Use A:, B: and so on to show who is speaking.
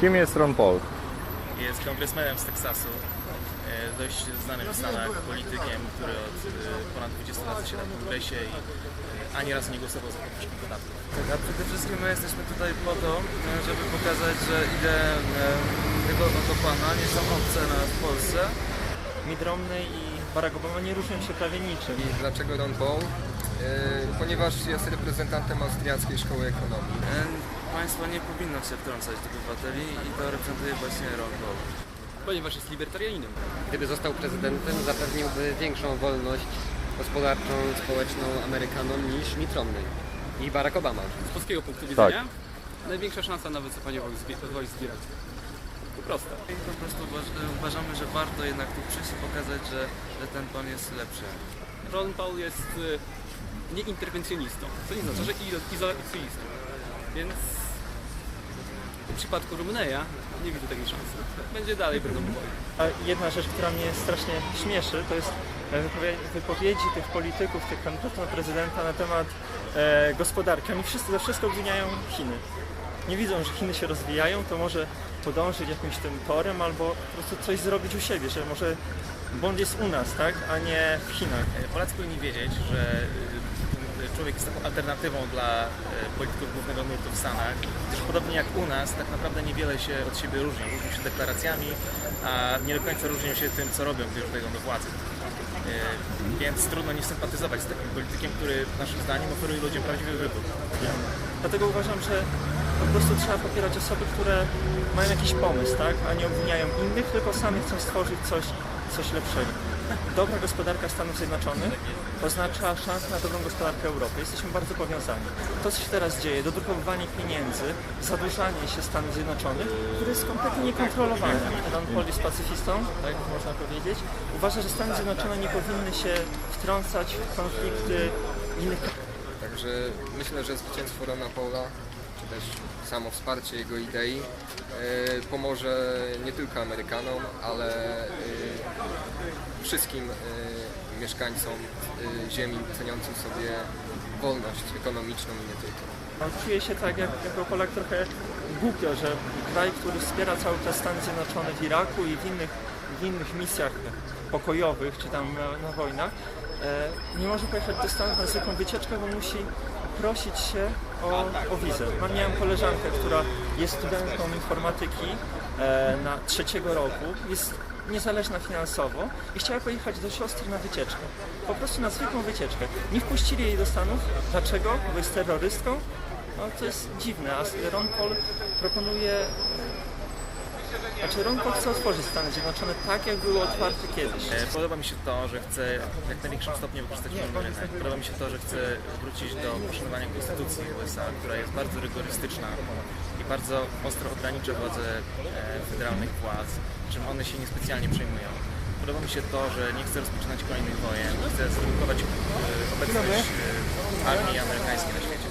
A: Kim jest Ron Paul?
B: Jest kongresmenem z Teksasu, e, dość znanym w Stanach politykiem, który od e, ponad 20 lat zasiada w kongresie i e, ani razu nie głosował za podwyżką podatków.
C: Tak, a przede wszystkim my jesteśmy tutaj po to, żeby pokazać, że idee tego oto pana nie są obce na Polsce.
D: Mitt Romney i Barack Obama nie różnią się prawie niczym.
E: I dlaczego Ron Paul? Ponieważ jest reprezentantem austriackiej szkoły ekonomii.
C: Państwo nie powinno się wtrącać do obywateli i to reprezentuje właśnie Ron Paul.
F: ponieważ jest libertarianinem.
G: Gdyby został prezydentem, zapewniłby większą wolność gospodarczą, społeczną Amerykanom niż Mitt Romney i Barack Obama.
F: Z polskiego punktu
A: Tak.
F: widzenia największa szansa na wycofanie wojsk z Iraku. To proste.
C: I po prostu uważ, uważamy, że warto jednak tu przyjść i pokazać, że, że ten pan jest lepszy.
F: Ron Paul jest y, nieinterwencjonistą, co nie znaczy, że izo- izolacjonistą. Więc w przypadku Rumneya nie widzę takiej szansy. Będzie dalej boju.
D: A jedna rzecz, która mnie strasznie śmieszy, to jest e, wypowie- wypowiedzi tych polityków, tych kandydatów na prezydenta na temat e, gospodarki. Oni wszyscy za wszystko obwiniają Chiny. Nie widzą, że Chiny się rozwijają, to może podążyć jakimś tym torem albo po prostu coś zrobić u siebie, że może błąd jest u nas, tak, a nie w Chinach.
B: E, Polacy powinni wiedzieć, że człowiek jest taką alternatywą dla e, polityków głównego nurtu w Stanach, gdyż podobnie jak u nas, tak naprawdę niewiele się od siebie różnią. Różnią się deklaracjami, a nie do końca różnią się tym, co robią, gdy już dojdą do władzy. E, Więc trudno nie sympatyzować z takim politykiem, który naszym zdaniem oferuje ludziom prawdziwy wybór.
D: Dlatego uważam, że po prostu trzeba popierać osoby, które mają jakiś pomysł, tak? a nie obwiniają innych, tylko sami chcą stworzyć coś, coś lepszego. Dobra gospodarka Stanów Zjednoczonych oznacza szansę na dobrą gospodarkę Europy. Jesteśmy bardzo powiązani. To, co się teraz dzieje, dodrukowywanie pieniędzy, zadłużanie się Stanów Zjednoczonych, które jest kompletnie niekontrolowane. Ron Paul jest pacyfistą, tak można powiedzieć. Uważa, że Stany Zjednoczone nie powinny się wtrącać w konflikty innych
E: Także myślę, że zwycięstwo Rona Paula, czy też samo wsparcie jego idei e, pomoże nie tylko Amerykanom, ale e, wszystkim e, mieszkańcom ziemi ceniącym sobie wolność ekonomiczną i nie tylko.
D: Czuję się tak jak, jako Polak trochę głupio, że kraj, który wspiera cały czas Stany Zjednoczone w Iraku i w innych, w innych misjach pokojowych czy tam na, na wojnach, nie może pojechać do Stanów na zwykłą wycieczkę, bo musi prosić się o, o wizę. Mam, miałem koleżankę, która jest studentką informatyki e, na trzeciego roku, jest niezależna finansowo i chciała pojechać do siostry na wycieczkę. Po prostu na zwykłą wycieczkę. Nie wpuścili jej do Stanów. Dlaczego? Bo jest terrorystką? No to jest dziwne, a Ron Paul proponuje... Znaczy Ron Paul chce otworzyć Stany Zjednoczone tak, jak były otwarte kiedyś.
B: E, Podoba mi się to, że chce w jak największym stopniu wykorzystać wolny rynek. Podoba mi się to, że chce wrócić do poszanowania konstytucji USA, która jest bardzo rygorystyczna i bardzo ostro ogranicza władzę e, federalnych władz, czym one się niespecjalnie przejmują. Podoba mi się to, że nie chce rozpoczynać kolejnych wojen, chce zredukować e, obecność armii amerykańskiej na świecie.